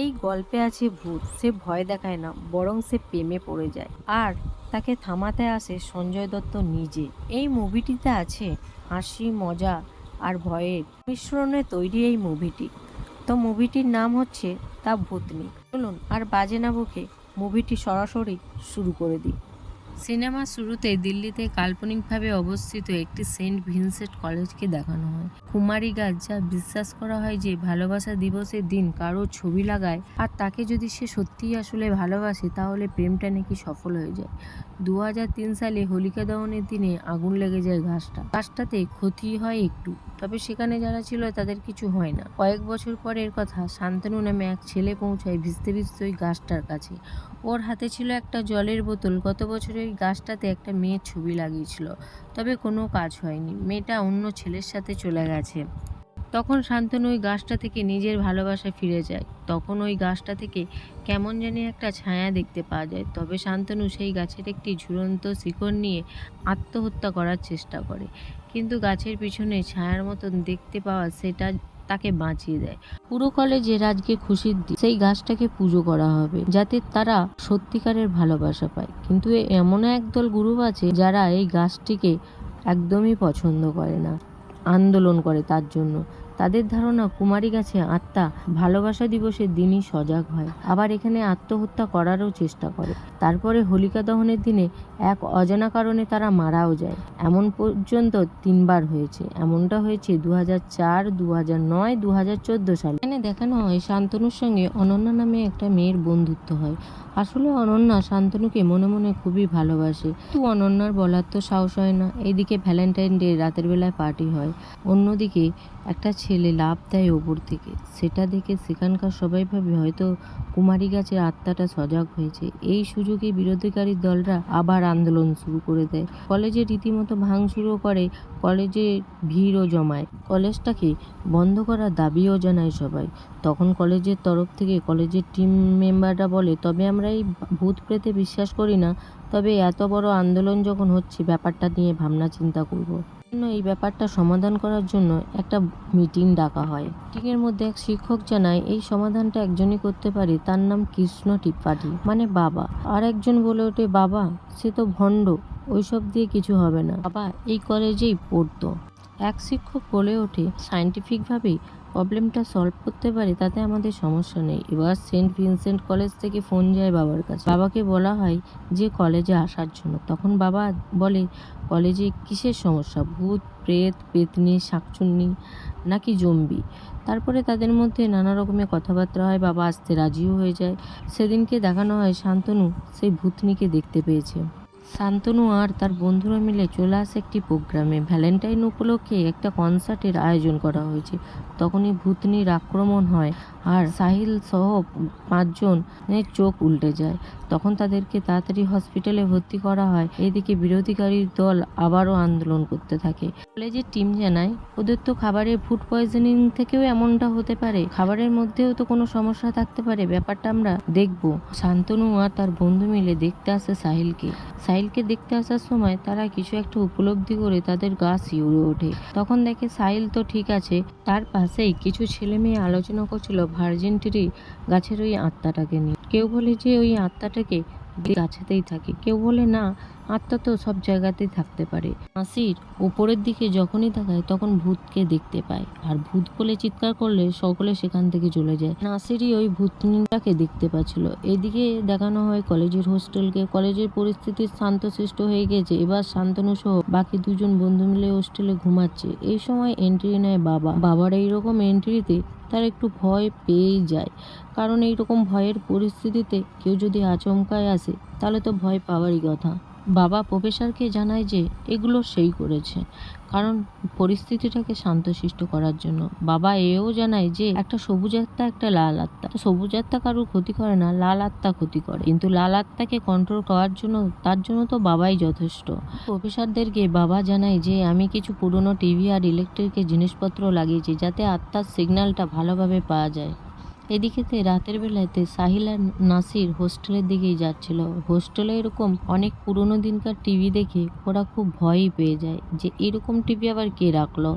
এই গল্পে আছে ভূত। সে ভয় দেখায় না, বরং সে প্রেমে পড়ে যায়। আর তাকে থামাতে আসে সঞ্জয় দত্ত নিজে। এই মুভিটিতে আছে হাসি, মজা আর ভয়ের মিশ্রণে তৈরি এই মুভিটি। তো মুভিটির নাম হচ্ছে তা ভূতনি চলুন, আর বাজে না বুকে মুভিটি সরাসরি শুরু করে দিই। সিনেমার শুরুতে দিল্লিতে কাল্পনিকভাবে অবস্থিত একটি সেন্ট ভিনসেন্ট কলেজকে দেখানো হয়। কুমারী গাছ যা বিশ্বাস করা হয় যে, ভালোবাসা দিবসের দিন কারও ছবি লাগায় আর তাকে যদি সে সত্যিই আসলে ভালোবাসে, তাহলে প্রেমটা নাকি সফল হয়ে যায়। দু সালে হোলিকা দহনের দিনে আগুন লেগে যায় গাছটা গাছটাতে ক্ষতি হয় একটু, তবে সেখানে যারা ছিল তাদের কিছু হয় না। কয়েক বছর পরের কথা, শান্তনু নামে এক ছেলে পৌঁছায় ভিজতে ভিজতে ওই গাছটার কাছে। ওর হাতে ছিল একটা জলের বোতল। গত বছর ওই গাছটাতে একটা মেয়ের ছবি লাগিয়েছিল। তবে কোনো কাজ হয়নি। মেয়েটা অন্য ছেলের সাথে চলে গেছে। তখন শান্তনু ওই গাছটা থেকে নিজের ভালোবাসা ফিরে যায়। তখন ওই গাছটা থেকে কেমন জানি একটা ছায়া দেখতে পাওয়া যায়। তবে শান্তনু সেই গাছের একটি ঝুলন্ত শিকড় নিয়ে আত্মহত্যা করার চেষ্টা করে। কিন্তু গাছের পিছনে ছায়ার মতন দেখতে পাওয়া সেটা তাকে বাঁচিয়ে দেয়। পুরো কলেজে রাজকে খুশি দিয়ে সেই গাছটাকে পুজো করা হবে, যাতে তারা সত্যিকারের ভালোবাসা পায়। কিন্তু এমন একদল গ্রুপ আছে, যারা এই গাছটিকে একদমই পছন্দ করে না, আন্দোলন করে তার জন্য। তাদের ধারণা কুমারী গাছে আত্মা ভালোবাসা দিবসের দিনই সজাগ হয়। আবার এখানে আত্মহত্যা করারও চেষ্টা করে। তারপরে হোলিকা দহনের দিনে এক অজানা কারণে তারা মারাও যায়। এমন পর্যন্ত তিনবার হয়েছে। এমনটা হয়েছে দু হাজার চার দু হাজার নয় দু হাজার চোদ্দ সালে। এখানে দেখানো হয় শান্তনুর সঙ্গে অনন্যা নামে একটা মেয়ের বন্ধুত্ব হয়। আসলে অনন্যা শান্তনুকে মনে মনে খুবই ভালোবাসে। কিন্তু অনন্যার বলার তো সাহস হয় না। এইদিকে ভ্যালেন্টাইন ডে রাতের বেলায় পার্টি হয়। অন্যদিকে একটা ছেলে লাভ দেয় ওপর থেকে। সেটা দেখে সেখানকার সবাই ভাবে হয়তো কুমারী গাছের আত্মাটা সজাগ হয়েছে। এই সুযোগে বিরোধীকারী দলরা আবার আন্দোলন শুরু করে দেয়। কলেজে রীতিমতো ভাঙচুরও করে কলেজে ভিড়ও জমায়। কলেজটাকে বন্ধ করার দাবিও জানায় সবাই। তখন কলেজের তরফ থেকে কলেজের টিম মেম্বাররা বলে, তবে আমরা এই ভূত প্রেতে বিশ্বাস করি না। তবে এত বড় আন্দোলন যখন হচ্ছে, ব্যাপারটা নিয়ে ভাবনা চিন্তা করব। এই ব্যাপারটা সমাধান করার জন্য একটা মিটিং ডাকা হয়। মিটিংয়ের মধ্যে এক শিক্ষক জানায়, এই সমাধানটা একজনই করতে পারে, তার নাম কৃষ্ণ টিপাঠি মানে বাবা। আর একজন বলে ওঠে, বাবা, সে তো ভণ্ড, ওইসব দিয়ে কিছু হবে না। বাবা এই কলেজেই পড়তো। এক শিক্ষক বলে ওঠে সায়েন্টিফিকভাবে প্রবলেমটা সলভ করতে পারে, তাতে আমাদের সমস্যা নেই। এবার সেন্ট ভিনসেন্ট কলেজ থেকে ফোন যায় বাবার কাছে। বাবাকে বলা হয় যে কলেজে আসার জন্য। তখন বাবা বলে, কলেজে কিসের সমস্যা? ভূত, প্রেত, পেতনি, শাকচুন্নি নাকি জম্বি? তারপরে তাদের মধ্যে নানা রকমের কথাবার্তা হয়। বাবা আসতে রাজিও হয়ে যায়। সেদিনকে দেখানো হয় শান্তনু, সেই ভূতনিকে দেখতে পেয়েছে। শান্তনু আর তার বন্ধুরা মিলে চলে আসে একটি প্রোগ্রামে। ভ্যালেন্টাইন উপলক্ষে একটা কনসার্টের আয়োজন করা হয়েছে। তখনই ভূতনির আক্রমণ হয় আর সাহিল সহ পাঁচজনের চোখ উল্টে যায়। তখন তাদেরকে তাড়াতাড়ি হসপিটালে ভর্তি করা হয়। এদিকে বিরোধীকারীর দল আবারও আন্দোলন করতে থাকে। কলেজের টিম জানায়, ওদের তো খাবারের ফুড পয়জনিং থেকেও এমনটা হতে পারে। খাবারের মধ্যেও তো কোনো সমস্যা থাকতে পারে, ব্যাপারটা আমরা দেখব। শান্তনু আর তার বন্ধু মিলে দেখতে আসে সাহিলকে। সাহিলকে দেখতে আসার সময় তারা কিছু একটা উপলব্ধি করে তাদের গা শিউরে ওঠে। তখন দেখে সাহিল তো ঠিক আছে, তার পাশেই কিছু ছেলে মেয়ে আলোচনা করছিল ভার্জিন ট্রি গাছের ওই আত্মাটাকে নিয়ে। কেউ বলে যে ওই আত্মাটাকে গাছেতেই থাকে। কেউ বলে না আত্মা তো সব জায়গাতেই থাকতে পারে। হাসির উপরের দিকে যখনই তাকায়, তখন ভূতকে দেখতে পায়। আর ভূত বলে চিৎকার করলে সকলে সেখান থেকে চলে যায়। নাসিরই ওই ভূতনিটাকে দেখতে পাচ্ছিল। এদিকে দেখানো হয় কলেজের হোস্টেলকে। কলেজের পরিস্থিতি শান্তশিষ্ট হয়ে গেছে। এবার শান্তনু সহ বাকি দুজন বন্ধু মিলে হোস্টেলে ঘুমাচ্ছে। এই সময় এন্ট্রি নেয় বাবা। বাবার এইরকম এন্ট্রিতে তার একটু ভয় পেয়েই যায়। কারণ এইরকম ভয়ের পরিস্থিতিতে কেউ যদি আচমকায় আসে, তাহলে তো ভয় পাওয়ারই কথা। বাবা প্রফেসরকে জানায় যে এগুলো সেই করেছে, কারণ পরিস্থিতিটাকে শান্তশিষ্ট করার জন্য। বাবা এও জানায় যে একটা সবুজ আত্মা, একটা লাল আত্মা। সবুজ আত্মা কারোর ক্ষতি করে না, লাল আত্মা ক্ষতি করে। কিন্তু লাল আত্মাকে কন্ট্রোল করার জন্য, তার জন্য তো বাবাই যথেষ্ট। প্রফেসরদেরকে বাবা জানায় যে আমি কিছু পুরনো টিভি আর ইলেকট্রিকের জিনিসপত্র লাগিয়েছি, যাতে আত্মার সিগন্যালটা ভালোভাবে পাওয়া যায়। এদিকেতে রাতের বেলাতে সাহিল আর নাসির হোস্টেলের দিকেই যাচ্ছিল। হোস্টেলে এরকম অনেক পুরনো দিনকার টিভি দেখে ওরা খুব ভয়ই পেয়ে যায় যে, এরকম টিভি আবার কে রাখল?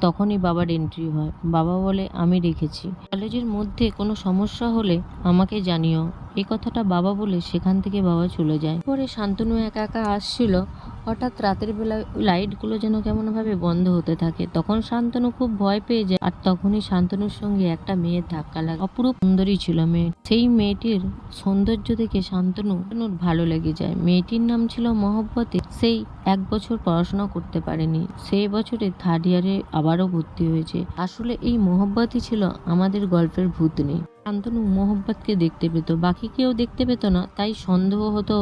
তখনই বাবার এন্ট্রি হয়। বাবা বলে, আমি রেখেছি। কলেজের মধ্যে কোনো সমস্যা হলে আমাকে জানিও। এই কথাটা বাবা বলে সেখান থেকে বাবা চলে যায়। পরে শান্তনু একা একা আসছিল। হঠাৎ রাতের বেলা লাইটগুলো যেন কেমনভাবে বন্ধ হতে থাকে। তখন শান্তনু খুব ভয় পেয়ে যায় আর তখনই শান্তনুর সঙ্গে একটা মেয়ের ধাক্কা লাগে। অপরূপ সুন্দরী ছিল মেয়ে সেই মেয়েটির সৌন্দর্য দেখে শান্তনু শান্তনুর ভালো লেগে যায়। মেয়েটির নাম ছিল মহব্বতে। সেই এক বছর পড়াশোনা করতে পারেনি। সেই বছরে থার্ড ইয়ারে আবারও ভর্তি হয়েছে। আসলে এই মহব্বতই ছিল আমাদের গল্পের ভূতনি। শান্তনু মোহব্বতকে দেখতে পেত। বাকি কেউ দেখতে পেত না, তাই সন্দেহ হতো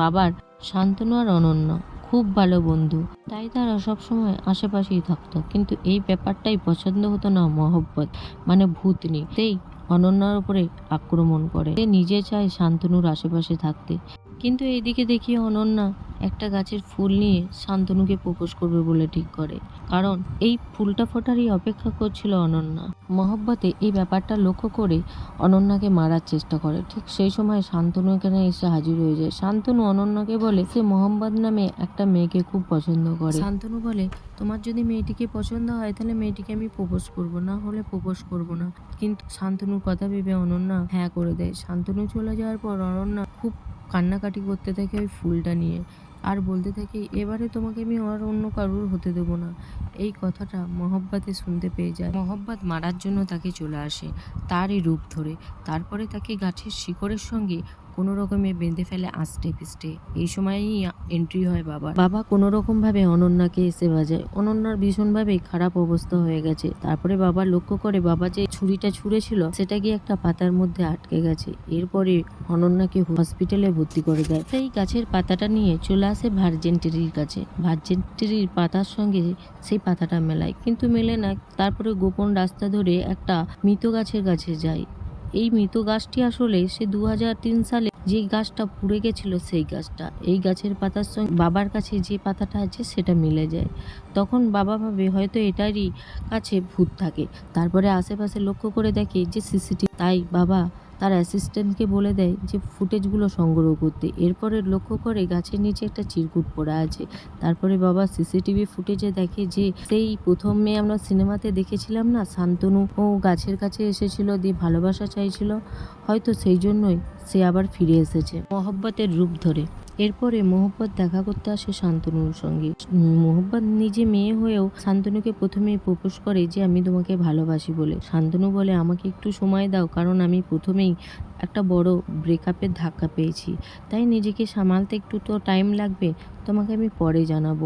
বাবার, শান্তনু আর অনন্য। খুব ভালো বন্ধু, তাই তারা সবসময় আশেপাশেই থাকতো। কিন্তু এই ব্যাপারটাই পছন্দ হতো না মহব্বত মানে ভূতনি। সেই অনন্যার উপরে আক্রমণ করে। সে নিজে চায় শান্তনুর আশেপাশে থাকতে। কিন্তু এইদিকে দেখি অনন্যা একটা গাছের ফুল নিয়ে শান্তনুকে প্রপোজ করবে বলে ঠিক করে। কারণ এই ফুলটা ফোটারই অপেক্ষা করছিল অনন্যা। মহব্বতে এই ব্যাপারটা লক্ষ্য করে অনন্যাকে মারার চেষ্টা করে। ঠিক সেই সময় শান্তনু এখানে এসে হাজির হয়ে যায়। শান্তনু অনন্যাকে বলে, সে মোহাম্মদ নামে একটা মেয়েকে খুব পছন্দ করে। শান্তনু বলে, তোমার যদি মেয়েটিকে পছন্দ হয়, তাহলে মেয়েটিকে আমি প্রপোজ করব, না হলে প্রপোজ করব না। কিন্তু শান্তনুর কথা ভেবে অনন্যা হ্যাঁ করে দেয়। শান্তনু চলে যাওয়ার পর অনন্যা খুব কান্নাকাটি করতে থাকে ওই ফুলটা নিয়ে। বলতে থাকে, এবারে তোমাকে আমি আর অন্য কারুর হতে দেবো না। এই কথাটা মহব্বাতে শুনতে পেয়ে যায়। মহব্বাত মারার জন্য তাকে চলে আসে, তারই রূপ ধরে। তারপরে তাকে গাছের শিকড়ের সঙ্গে কোনো রকমে বেঁধে ফেলে আস্তে পিস্টে এই সময়ই এন্ট্রি হয় বাবা বাবা কোনো রকম ভাবে অনন্যাকে এসে বাজায়। অনন্যার ভীষণভাবে খারাপ অবস্থা হয়ে গেছে। তারপরে বাবা লক্ষ্য করে বাবা যে ছুরিটা ছুঁড়েছিল, সেটা গিয়ে একটা পাতার মধ্যে আটকে গেছে। এরপরে অনন্যাকে হসপিটালে ভর্তি করে দেয়। সেই গাছের পাতাটা নিয়ে চলে আসে ভার্জেন ট্রির কাছে। ভার্জেন ট্রির পাতার সঙ্গে সেই পাতাটা মেলায়। কিন্তু মেলে না। তারপরে গোপন রাস্তা ধরে একটা মৃত গাছের কাছে যায়। এই মৃত গাছটি আসলে সে দু সালে যে গাছটা পুড়ে গেছিল, সেই গাছটা। এই গাছের পাতার সঙ্গে বাবার কাছে যে পাতাটা আছে, সেটা মিলে যায়। তখন বাবা ভাবে, হয়তো এটারই কাছে ভূত থাকে। তারপরে আশেপাশে লক্ষ্য করে দেখে যে সিসিটিভি, তাই বাবা তার অ্যাসিস্ট্যান্টকে বলে দেয় যে ফুটেজগুলো সংগ্রহ করতে। এরপরে লক্ষ্য করে গাছের নিচে একটা চিরকুট পড়া আছে। তারপরে বাবা সিসিটিভি ফুটেজে দেখে যে, সেই প্রথমে আমরা সিনেমাতে দেখেছিলাম না, শান্তনু ও গাছের কাছে এসেছিল, দিয়ে ভালোবাসা চাইছিল। হয়তো সেই জন্যই সে আবার ফিরে এসেছে মহব্বতের রূপ ধরে। এরপরে মোহব্বত দেখা করতে আসে শান্তনুর সঙ্গে। মোহব্বত নিজে মেয়ে হয়েও শান্তনুকে প্রথমেই প্রপোজ করে যে, আমি তোমাকে ভালোবাসি বলে। শান্তনু বলে, আমাকে একটু সময় দাও, কারণ আমি প্রথমেই একটা বড় ব্রেকআপের ধাক্কা পেয়েছি। তাই নিজেকে সামালতে একটু তো টাইম লাগবে, তোমাকে আমি পরে জানাব।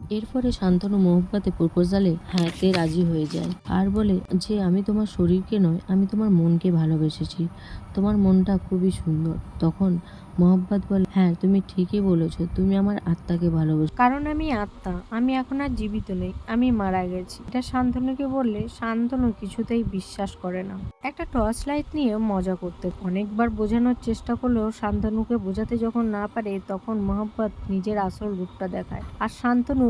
এরপরে শান্তনু মোহব্বাতে প্রপোজালে হ্যাঁ তে রাজি হয়ে যায়। আর বলে, যে আমি তোমার শরীরকে নয়, আমি তোমার মনকে ভালোবেসেছি। তোমার মনটা খুবই সুন্দর। তখন মোহাম্মদ বলে হ্যাঁ তুমি ঠিকই বলেছ, তুমি আমার আত্মাকে ভালোবাসো। কারণ আমি আত্মা, আমি এখন আর জীবিত নেই, আমি মারা গেছি। এটা শান্তনুকে বললে শান্তনু কিছুতেই বিশ্বাস করে না। একটা টর্চ লাইট নিয়ে মজা করতে, অনেকবার বোঝানোর চেষ্টা করলেও শান্তনুকে বোঝাতে যখন না পারে, তখন মোহাম্মদ নিজের আসল রূপটা দেখায়। আর শান্তনু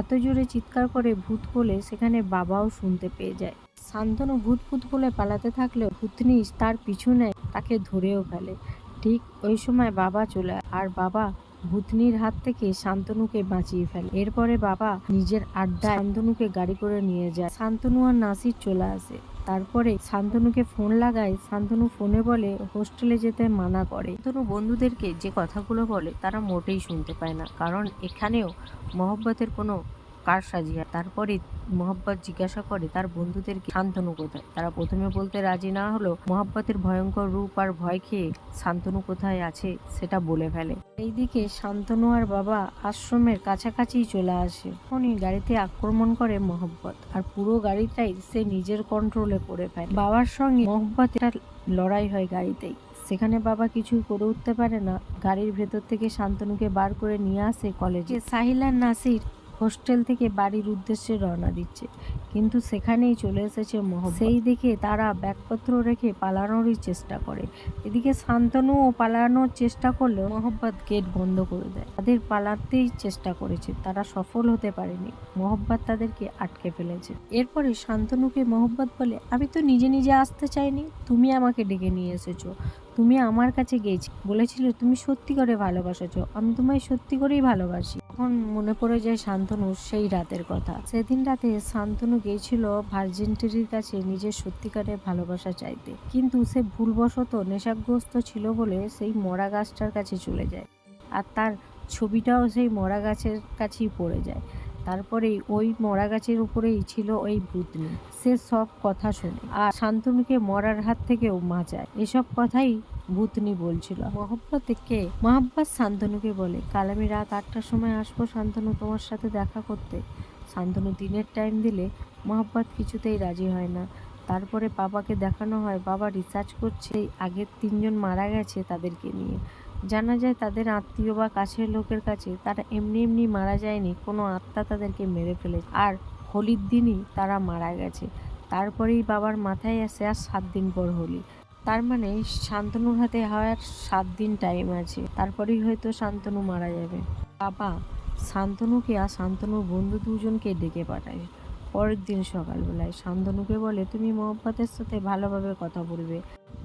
এত জোরে চিৎকার করে ভূত বলে সেখানে বাবাও শুনতে পেয়ে যায়। শান্তনু ভূত ভূত বলে পালাতে থাকলেও ভূতনি তার পিছু নেয়, তাকে ধরেও ফেলে। ঠিক ওই সময় বাবা চলে। আর বাবা ভূতনির হাত থেকে শান্তনুকে বাঁচিয়ে ফেলে। এরপরে বাবা নিজের আড্ডায় শান্তনুকে গাড়ি করে নিয়ে যায়। শান্তনু আর নাসির চলে আসে। তারপরে শান্তনুকে ফোন লাগায়। শান্তনু ফোনে বলে, হোস্টেলে যেতে মানা করে। শান্তনু বন্ধুদেরকে যে কথাগুলো বলে, তারা মোটেই শুনতে পায় না। কারণ এখানেও মহব্বতের কোনো কার সাজিয়া? তারপরে মোহাব্বত জিজ্ঞাসা করে তার বন্ধুদেরকে শান্তনু কোথায়? তারা প্রথমে বলতে রাজি না হলো মোহাব্বতের ভয়ঙ্কর রূপ আর ভয় খেয়ে শান্তনু কোথায় আছে সেটা বলে ফেলে। এইদিকে শান্তনু আর বাবা আশ্রমের কাছাকাছি চলে আসে। তখনই গাড়িতে আক্রমণ করে মোহব্বত। আর পুরো গাড়িটাই সে নিজের কন্ট্রোলে করে ফেলে। বাবার সঙ্গে মোহব্বত লড়াই হয় গাড়িতেই। সেখানে বাবা কিছুই করে উঠতে পারে না। গাড়ির ভেতর থেকে শান্তনুকে বার করে নিয়ে আসে কলেজে। সাহিল নাসির হোস্টেল থেকে বাড়ির উদ্দেশ্যে রওনা দিচ্ছে। কিন্তু সেখানেই চলে এসেছে মোহব্বত। সেই দেখে তারা ব্যাগপত্র রেখে পালানোরই চেষ্টা করে। এদিকে শান্তনুও পালানোর চেষ্টা করলেও মোহব্বত গেট বন্ধ করে দেয়। তাদের পালাতেই চেষ্টা করেছে, তারা সফল হতে পারেনি। মোহব্বত তাদেরকে আটকে ফেলেছে। এরপরে শান্তনুকে মোহব্বত বলে, আমি তো নিজে নিজে আসতে চাইনি, তুমি আমাকে ডেকে নিয়ে এসেছ। তুমি আমার কাছে গেছি, বলেছিলে, তুমি সত্যি করে ভালোবাসেছো, আমি তোমায় সত্যি করেই ভালোবাসি। তখন মনে পড়ে যায় শান্তনু সেই রাতের কথা। সেদিন রাতে শান্তনু গিয়েছিল ভার্জিনটির কাছে নিজের সত্যিকারের ভালোবাসা চাইতে। কিন্তু সে ভুলবশত নেশাগ্রস্ত ছিল বলে সেই মরা গাছটার কাছে চলে যায়। আর তার ছবিটাও সেই মরা গাছের কাছেই পড়ে যায়। তারপরেই ওই মরা গাছের উপরেই ছিল ওই ভূতনি। সে সব কথা শোনে। আর শান্তনুকে মরার হাত থেকেও বাঁচায় এসব কথাই ভূতনি বলছিল। মহব্বতকে মহাব্বাস শান্তনুকে বলে, কাল আমি রাত আটটার সময় আসব শান্তনু তোমার সাথে দেখা করতে। শান্তনু দিনের টাইম দিলে মহাব্বত কিছুতেই রাজি হয় না। তারপরে বাবাকে দেখানো হয়, বাবা রিসার্চ করছে, আগের তিনজন মারা গেছে তাদেরকে নিয়ে। জানা যায় তাদের আত্মীয় বা কাছের লোকের কাছে, তারা এমনি এমনি মারা যায়নি, কোনো আত্মা তাদেরকে মেরে ফেলেছে। আর হোলির দিনই তারা মারা গেছে। তারপরেই বাবার মাথায় আসে আর সাত দিন পর হোলি। তার মানে শান্তনুর হাতে হওয়ার সাত দিন টাইম আছে। তারপরেই হয়তো শান্তনু মারা যাবে। বাবা, শান্তনুকে আর শান্তনুর বন্ধু দুজনকে ডেকে পাঠায়। পরের দিন সকালবেলায় শান্তনুকে বলে, তুমি মোহাম্মতের সাথে ভালোভাবে কথা বলবে।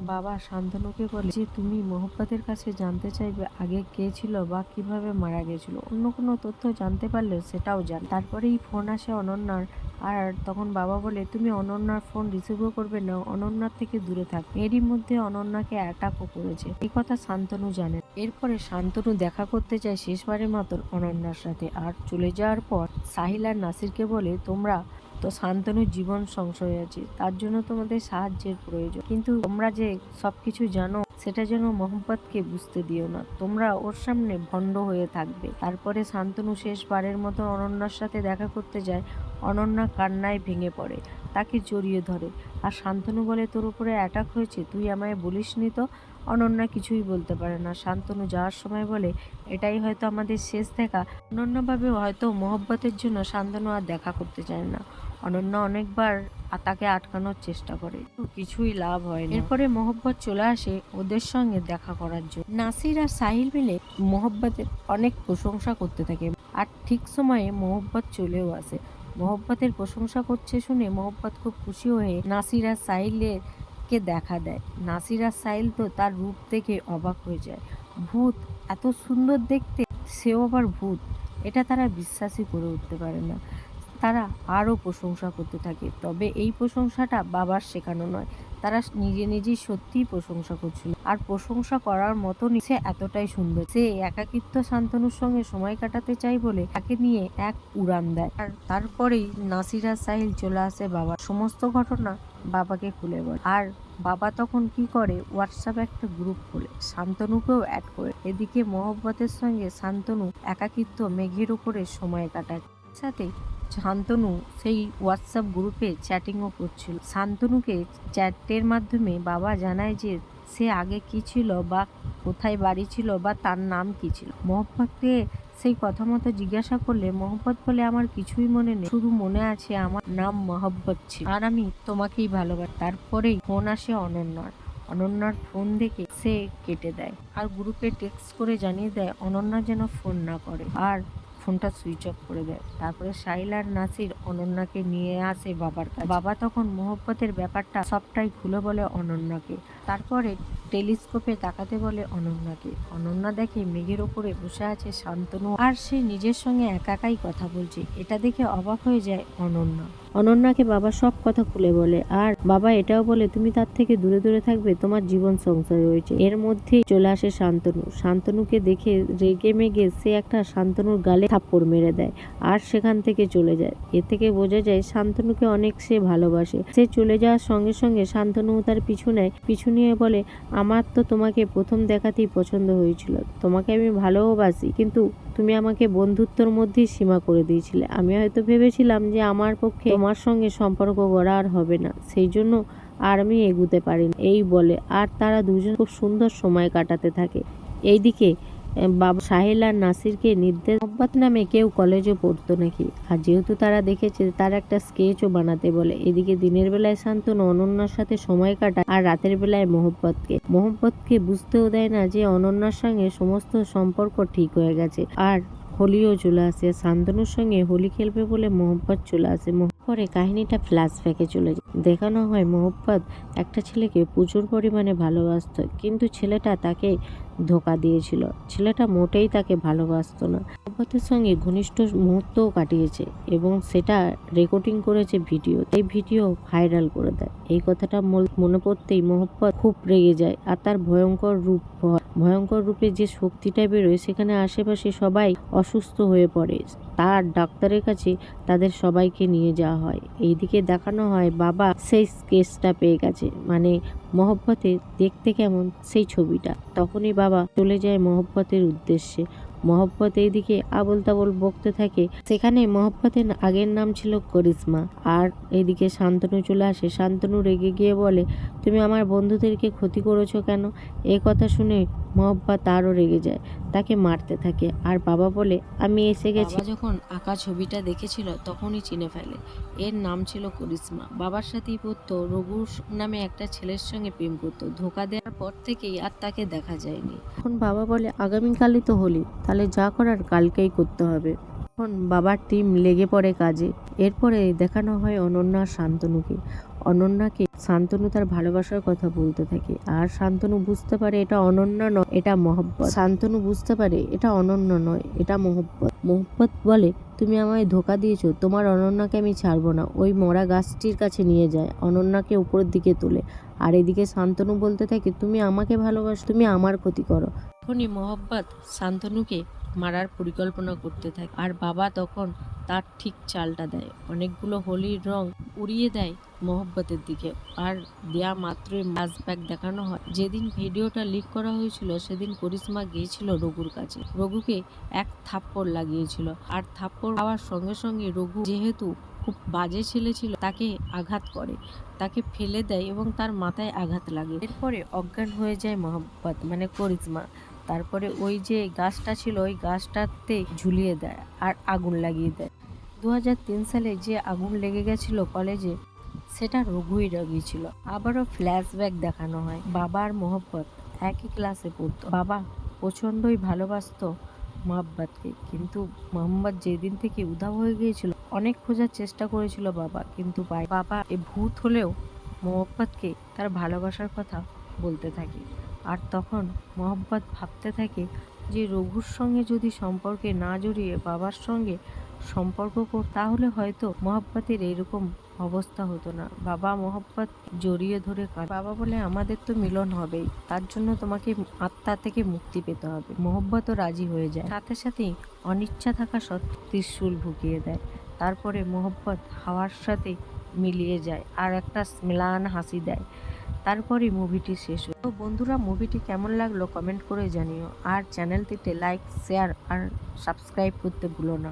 বাবা শান্তনুকে বলে, যে তুমি মোহাম্মতের কাছে জানতে চাইবে আগে কে ছিল বা কীভাবে মারা গেছিল, অন্য কোনো তথ্য জানতে পারলেও সেটাও জান। তারপরেই ফোন আসে অনন্যার আর তখন বাবা বলে, তুমি অনন্যার ফোন রিসিভও করবে না, অনন্যার থেকে দূরে থাক। এরই মধ্যে অনন্যাকে অ্যাটাকও করেছে। এই কথা শান্তনু জানে। এরপরে শান্তনু দেখা করতে চায় শেষবারের মতন অনন্যার সাথে। আর চলে যাওয়ার পর সাহিল আর নাসিরকে বলে, তোমরা তো শান্তনুর জীবন সংশয় আছে। তার জন্য তোমাদের সাহায্যের প্রয়োজন। কিন্তু তোমরা যে সবকিছু জানো, সেটা যেন মোহাম্মদকে বুঝতে দিও না। তোমরা ওর সামনে ভণ্ড হয়ে থাকবে। তারপরে শান্তনু শেষবারের মতো অনন্যার সাথে দেখা করতে যায়। অনন্যা কান্নায় ভেঙে পড়ে, তাকে জড়িয়ে ধরে। আর শান্তনু বলে, তোর উপরে অ্যাটাক হয়েছে, তুই আমায় বলিসনি তো? অনন্যা কিছুই বলতে পারে না। শান্তনু যাওয়ার সময় বলে, এটাই হয়তো আমাদের শেষ দেখা। অনন্যভাবে হয়তো মোহব্বতের জন্য শান্তনু আর দেখা করতে চায় না। অনন্য অনেকবার তাকে আটকানোর চেষ্টা করে। কিছুই লাভ হয় এরপরে মোহব্বত চলে আসে ওদের সঙ্গে দেখা করার জন্য। নাসির আর সাহিল মিলে মোহব্বতের অনেক প্রশংসা করতে থাকে। আর ঠিক সময়ে মোহব্বত চলেও আসে। মোহব্বতের প্রশংসা করছে শুনে মোহব্বত খুব খুশি হয়ে নাসির আর সাহিলের কে দেখা দেয়। নাসির আর সাহিল তো তার রূপ দেখে অবাক হয়ে যায়। ভূত এত সুন্দর দেখতে সেও আবার ভূত। এটা তারা বিশ্বাসই করে উঠতে পারে না। তারা আরও প্রশংসা করতে থাকে। তবে এই প্রশংসাটা বাবার শেখানো নয়, তারা নিজে নিজেই সত্যিই প্রশংসা করছিল। আর প্রশংসা করার মতো সে এতটাই সুন্দর। সে একাকিত্ব শান্তনুর সঙ্গে সময় কাটাতে চাই বলে তাকে নিয়ে এক উড়ান দেয়। আর তারপরেই নাসিরা সাহিল চলে আসে বাবার। সমস্ত ঘটনা বাবাকে খুলে বলে। আর বাবা তখন কি করে? হোয়াটসঅ্যাপে একটা গ্রুপ খোলে, শান্তনুকেও অ্যাড করে। এদিকে মহব্বতের সঙ্গে শান্তনু একাকিত্ব মেঘের উপরে সময় কাটায়। সাথে শান্তনু সেই হোয়াটসঅ্যাপ গ্রুপে চ্যাটিংও করছিল। শান্তনুকে চ্যাটের মাধ্যমে বাবা জানায় যে, সে আগে কি ছিল বা কোথায় বাড়ি ছিল বা তার নাম কি ছিল? মোহাম্মদকে সেই কথা মতো জিজ্ঞাসা করলে মোহাম্মদ বলে আমার কিছুই মনে নেই। শুধু মনে আছে আমার নাম মোহাম্মদ ছিল। আর আমি তোমাকেই ভালোবাসি। তারপরেই ফোন আসে অনন্যার। অনন্যার ফোন দেখে সে কেটে দেয়। আর গ্রুপে টেক্সট করে জানিয়ে দেয়, অনন্যা যেন ফোন না করে। আর ফোনটা সুইচ অফ করে দেয়। তারপরে সাইলার নাসির অনন্যাকে নিয়ে আসে বাবার কাছে। বাবা তখন মোহব্বতের ব্যাপারটা সবটাই খুলে বলে অনন্যাকে। তারপরে টেলিস্কোপে তাকাতে বলে অনন্যাকে। অনন্যা দেখে মেঘের ওপরে বসে আছে শান্তনু আর সে নিজের সঙ্গে একাকাই কথা বলছে। এটা দেখে অবাক হয়ে যায় অনন্যা। অনন্যাকে বাবা সব কথা খুলে বলে, আর বাবা এটাও বলে, তুমি তার থেকে দূরে দূরে থাকবে, তোমার জীবন সংশয় হয়েছে এর মধ্যেই চলে আসে শান্তনু। শান্তনুকে দেখে রেগে মেগে সে একটা শান্তনুর গালে থাপ্পড় মেরে দেয় আর সেখান থেকে চলে যায়। এ থেকে বোঝা যায় শান্তনুকে অনেক সে ভালোবাসে। সে চলে যাওয়ার সঙ্গে সঙ্গে শান্তনু তার পিছু নেয়। পিছু নিয়ে বলে, আমার তো তোমাকে প্রথম দেখাতেই পছন্দ হয়েছিল। তোমাকে আমি ভালোবাসি, কিন্তু তুমি আমাকে বন্ধুত্বর মধ্যেই সীমা করে দিয়েছিলে। আমি হয়তো ভেবেছিলাম যে আমার পক্ষে তোমার সঙ্গে সম্পর্ক গড়া আর হবে না। সেই জন্য আর আমি এগুতে পারি না। এই বলে আর তারা দুজন খুব সুন্দর সময় কাটাতে থাকে। এইদিকে বাবা সাহেল আর নাসিরকে নির্দেশ মোহাম্মদ নামে কেউ কলেজে পড়তো নাকি? আর যেহেতু তারা দেখেছে, তার একটা স্কেচও বানাতে বলে। এদিকে দিনের বেলায় শান্তনু অনন্যার সাথে সময় কাটায় আর রাতের বেলায় মোহব্বতকে। মোহব্বতকে বুঝতেও দেয় না যে অনন্যার সঙ্গে সমস্ত সম্পর্ক ঠিক হয়ে গেছে। আর হোলিও চলে আসে। শান্তনুর সঙ্গে হোলি খেলবে বলে মোহব্বত চলে আসে। এরপরে কাহিনীটা ফ্ল্যাশব্যাকে চলে যায়। দেখানো হয় মোহব্বত একটা ছেলেকে প্রচুর পরিমাণে ভালোবাসতো, কিন্তু ছেলেটা তাকে ধোকা দিয়েছিল। ছেলেটা মোটেই তাকে ভালোবাসতো না। মোহব্বতের সঙ্গে ঘনিষ্ঠ মুহূর্তও কাটিয়েছে এবং সেটা রেকর্ডিং করেছে ভিডিও। এই ভিডিও ভাইরাল করে দেয়। এই কথাটা মনে পড়তেই মোহব্বত খুব রেগে যায় আর তার ভয়ঙ্কর রূপ। ভয়ঙ্কর রূপে যে শক্তিটা বেরোয়, সেখানে আশেপাশে সবাই অসুস্থ হয়ে পড়ে। তার ডাক্তারের কাছে তাদের সবাইকে নিয়ে যাওয়া হয়। এইদিকে দেখানো হয় বাবা সেই কেসটা পেয়ে গেছে। মানে মহব্বতে দেখতে কেমন সেই ছবিটা। তখনই বাবা চলে যায় মহব্বতের উদ্দেশ্যে। মহব্বত এইদিকে আবল তাবল বকতে থাকে। সেখানে মহব্বতের আগের নাম ছিল করিশ্মা। আর এইদিকে শান্তনু চলে আসে। শান্তনু রেগে গিয়ে বলে, তুমি আমার বন্ধুদেরকে ক্ষতি করেছ কেন? এই কথা শুনে মহব্বত তারও রেগে যায়। তাকে মারতে থাকে। আর বাবা বলে আমি এসে গেছি। যখন আঁকা ছবিটা দেখেছিল তখনই চিনে ফেলে। এর নাম ছিল করিশ্মা। বাবার সাথেই পড়তো রঘু নামে একটা ছেলের সঙ্গে প্রেম করতো। ধোকা দেওয়ার পর থেকেই আর তাকে দেখা যায়নি। এখন বাবা বলে আগামীকালই তো হোলি। তাহলে যা করার কালকেই করতে হবে। এখন বাবার টিম লেগে পড়ে কাজে। এরপরে দেখানো হয় অনন্যা শান্তনুকে। অনন্যাকে শান্তনু তার ভালোবাসার কথা বলতে থাকে। আর শান্তনু বুঝতে পারে এটা অনন্যা নয়, এটা মহব্বত। শান্তনু বুঝতে পারে এটা অনন্য নয়, এটা মহব্বত। মহব্বত বলে, তুমি আমায় ধোকা দিয়েছ, তোমার অনন্যাকে আমি ছাড়বো না। ওই মরা গাছটির কাছে নিয়ে যায়, অনন্যাকে উপরের দিকে তোলে। আর এদিকে শান্তনু বলতে থাকে, তুমি আমাকে ভালোবাসো, তুমি আমার ক্ষতি করো। তখনই মহব্বত শান্তনুকে মারার পরিকল্পনা করতে থাকে। আর বাবা তখন তার ঠিক চালটা দেয়। অনেকগুলো হোলির রং উড়িয়ে দেয় মহব্বতের দিকে। আর দেয়া মাত্রই ব্যাক দেখানো হয়। যেদিন ভিডিওটা লিক করা হয়েছিল, সেদিন করিশ্মা গিয়েছিল রঘুর কাছে। রঘুকে এক থাপ্পড় লাগিয়েছিল। আর থাপ্পড় খাওয়ার সঙ্গে সঙ্গে রঘু যেহেতু খুব বাজে ছেলে ছিল, তাকে আঘাত করে। তাকে ফেলে দেয় এবং তার মাথায় আঘাত লাগে। এরপরে অজ্ঞান হয়ে যায় মহব্বত মানে করিশ্মা। তারপরে ওই যে গাছটা ছিল, ওই গাছটাতে ঝুলিয়ে দেয় আর আগুন লাগিয়ে দেয়। দু হাজার তিন সালে যে আগুন লেগে গেছিল কলেজে, সেটা রঘুই ছিল। আবারও ফ্ল্যাশব্যাক দেখানো হয়। বাবার মোহব্বত একই ক্লাসে পড়তো। বাবা প্রচণ্ডই ভালোবাসতো মোহাব্বতকে, কিন্তু মোহাম্মদ যেদিন থেকে উধাও হয়ে গিয়েছিল, অনেক খোঁজার চেষ্টা করেছিল বাবা, কিন্তু বাবা এ ভূত হলেও মোহাম্মদকে তার ভালোবাসার কথা বলতে থাকে। আর তখন মোহাম্মদ ভাবতে থাকে যে রঘুর সঙ্গে যদি সম্পর্কে না জড়িয়ে বাবার সঙ্গে সম্পর্ক তাহলে হয়তো মোহাব্বতের এরকম অবস্থা হতো না। বাবা মোহাব্বত জড়িয়ে ধরে। বাবা বলে, আমাদের তো মিলন হবেই। তার জন্য তোমাকে আত্মা থেকে মুক্তি পেতে হবে। মোহব্বতও রাজি হয়ে যায়। সাথে সাথেই অনিচ্ছা থাকা সত্ত্বেও ত্রিশূল ঢুকিয়ে দেয়। তারপরে মোহব্বত হাওয়ার সাথে মিলিয়ে যায় আর একটা স্মেলান হাসি দেয়। তারপরে মুভিটি শেষ হলো। তো বন্ধুরা মুভিটি কেমন লাগল? কমেন্ট করে জানিও। আর চ্যানেলটিতে লাইক শেয়ার আর সাবস্ক্রাইব করতে ভুলো না।